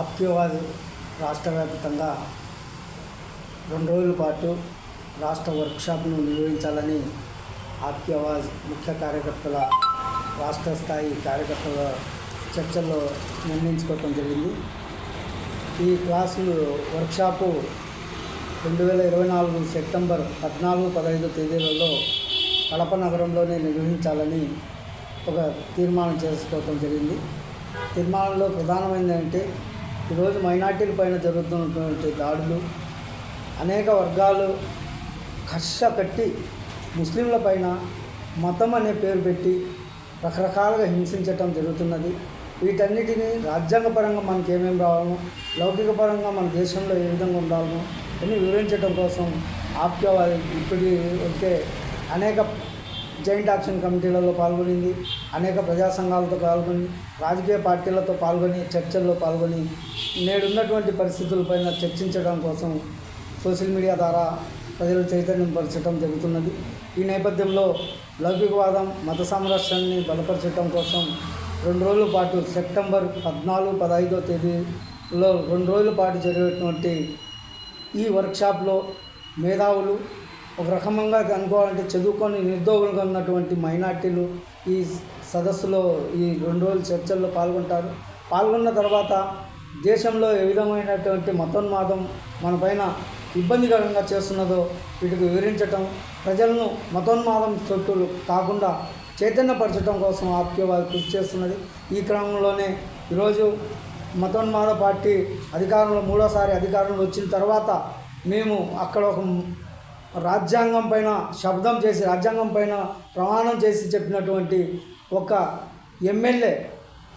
ఆప్యోవాద్ రాష్ట్ర వ్యాప్తంగా రెండు రోజుల పాటు రాష్ట్ర వర్క్షాప్ను నిర్వహించాలని ఆప్యవాజ్ ముఖ్య కార్యకర్తల రాష్ట్ర స్థాయి కార్యకర్తల చర్చల్లో నిర్ణయించుకోవటం జరిగింది. ఈ క్లాసులు వర్క్షాపు రెండు వేల ఇరవై నాలుగు సెప్టెంబర్ పద్నాలుగు పదహైదు తేదీలలో కడప నగరంలోనే నిర్వహించాలని ఒక తీర్మానం చేసుకోవటం జరిగింది. తీర్మానంలో ప్రధానమైనది అంటే ఈరోజు మైనార్టీల పైన జరుగుతున్నటువంటి దాడులు అనేక వర్గాలు కర్ష కట్టి ముస్లింల పైన మతం అనే పేరు పెట్టి రకరకాలుగా హింసించటం జరుగుతున్నది. వీటన్నిటిని రాజ్యాంగపరంగా మనకి ఏమేమి రావాలో లౌకిక పరంగా మన దేశంలో ఏ విధంగా ఉండాలనో అన్ని వివరించడం కోసం ఆప్యవాది ఇప్పటి వరకే అనేక జాయింట్ యాక్షన్ కమిటీలలో పాల్గొనింది. అనేక ప్రజా సంఘాలతో పాల్గొని రాజకీయ పార్టీలతో పాల్గొని చర్చల్లో పాల్గొని నేడున్నటువంటి పరిస్థితులపైన చర్చించడం కోసం సోషల్ మీడియా ద్వారా ప్రజలు చైతన్యపరచడం జరుగుతున్నది. ఈ నేపథ్యంలో లౌకికవాదం మత సంరక్షణని బలపరచడం కోసం రెండు రోజుల పాటు సెప్టెంబర్ పద్నాలుగు పదహైదో తేదీలో రెండు రోజుల పాటు జరిగేటువంటి ఈ వర్క్షాప్లో మేధావులు ఒక రకంగా అనుకోవాలంటే చదువుకొని నిరుద్యోగులుగా ఉన్నటువంటి మైనార్టీలు ఈ సదస్సులో ఈ రెండు రోజుల చర్చల్లో పాల్గొంటారు. పాల్గొన్న తర్వాత దేశంలో ఏ విధమైనటువంటి మతోన్మాదం మన పైన ఇబ్బందికరంగా చేస్తున్నదో వీటికి వివరించటం ప్రజలను మతోన్మాదం చుట్టూ కాకుండా చైతన్యపరచడం కోసం ఆప్యవాది కృషి చేస్తున్నది. ఈ క్రమంలోనే ఈరోజు మతోన్మాద పార్టీ అధికారంలో మూడోసారి అధికారంలో వచ్చిన తర్వాత మేము అక్కడ ఒక రాజ్యాంగం పైన శబ్దం చేసి రాజ్యాంగం పైన ప్రమాణం చేసి చెప్పినటువంటి ఒక ఎమ్మెల్యే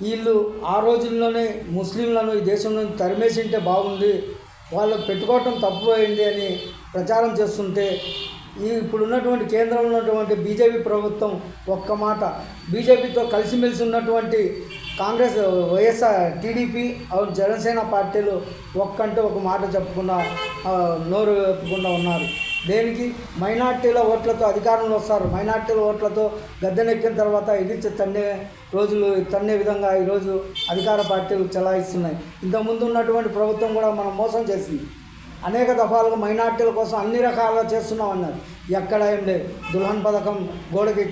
వీళ్ళు ఆ రోజుల్లోనే ముస్లింలను ఈ దేశంలో తరిమేసి తరిమేసింటే బాగుంది వాళ్ళు పెట్టుకోవటం తప్పు అని ప్రచారం చేస్తుంటే ఈ ఇప్పుడు ఉన్నటువంటి కేంద్రంలో ఉన్నటువంటి బీజేపీ ప్రభుత్వం ఒక్క మాట బీజేపీతో కలిసిమెలిసి ఉన్నటువంటి కాంగ్రెస్ వైఎస్ఆర్ టీడీపీ అవును జనసేన పార్టీలు ఒక్కంటే ఒక మాట చెప్పకుండా నోరు వెప్పకుండా ఉన్నారు. దేనికి? మైనార్టీల ఓట్లతో అధికారంలో వస్తారు. మైనార్టీల ఓట్లతో గద్దెనెక్కిన తర్వాత ఎగిర్చి తన్నే రోజులు తన్నే విధంగా ఈరోజు అధికార పార్టీలు చెలాయిస్తున్నాయి. ఇంతకుముందు ఉన్నటువంటి ప్రభుత్వం కూడా మనం మోసం చేసింది. అనేక దఫాలుగా మైనార్టీల కోసం అన్ని రకాలుగా చేస్తున్నాం అన్నారు. ఎక్కడ ఏం లేదు. దుల్హన్ పథకం గోడకి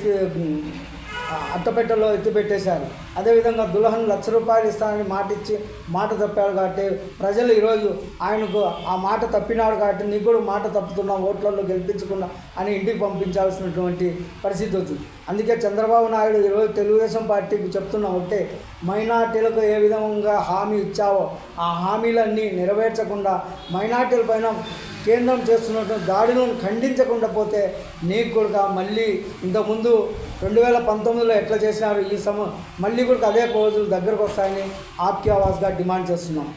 అట్టపెట్టెలో ఎత్తిపెట్టేశారు. అదేవిధంగా దుల్హన్ లక్ష రూపాయలు ఇస్తానని మాట ఇచ్చి మాట తప్పాడు కాబట్టి ప్రజలు ఈరోజు ఆయనకు ఆ మాట తప్పినాడు కాబట్టి నీకు కూడా మాట తప్పుతున్నా ఓట్లలో గెలిపించుకున్నా అని ఇంటికి పంపించాల్సినటువంటి పరిస్థితి వచ్చింది. అందుకే చంద్రబాబు నాయుడు ఈరోజు తెలుగుదేశం పార్టీకి చెప్తున్నా ఒకటే మైనార్టీలకు ఏ విధంగా హామీ ఇచ్చావో ఆ హామీలన్నీ నెరవేర్చకుండా మైనార్టీల పైన కేంద్రం చేస్తున్నటువంటి దాడులను ఖండించకుండా పోతే నీకు కూడా మళ్ళీ ఇంతకుముందు రెండు వేల పంతొమ్మిదిలో ఎట్లా చేసినారు? ఈ సమ మళ్ళీ కూడా అదే రోజులు దగ్గరకు వస్తాయని ఆప్యావాస్గా డిమాండ్ చేస్తున్నాం.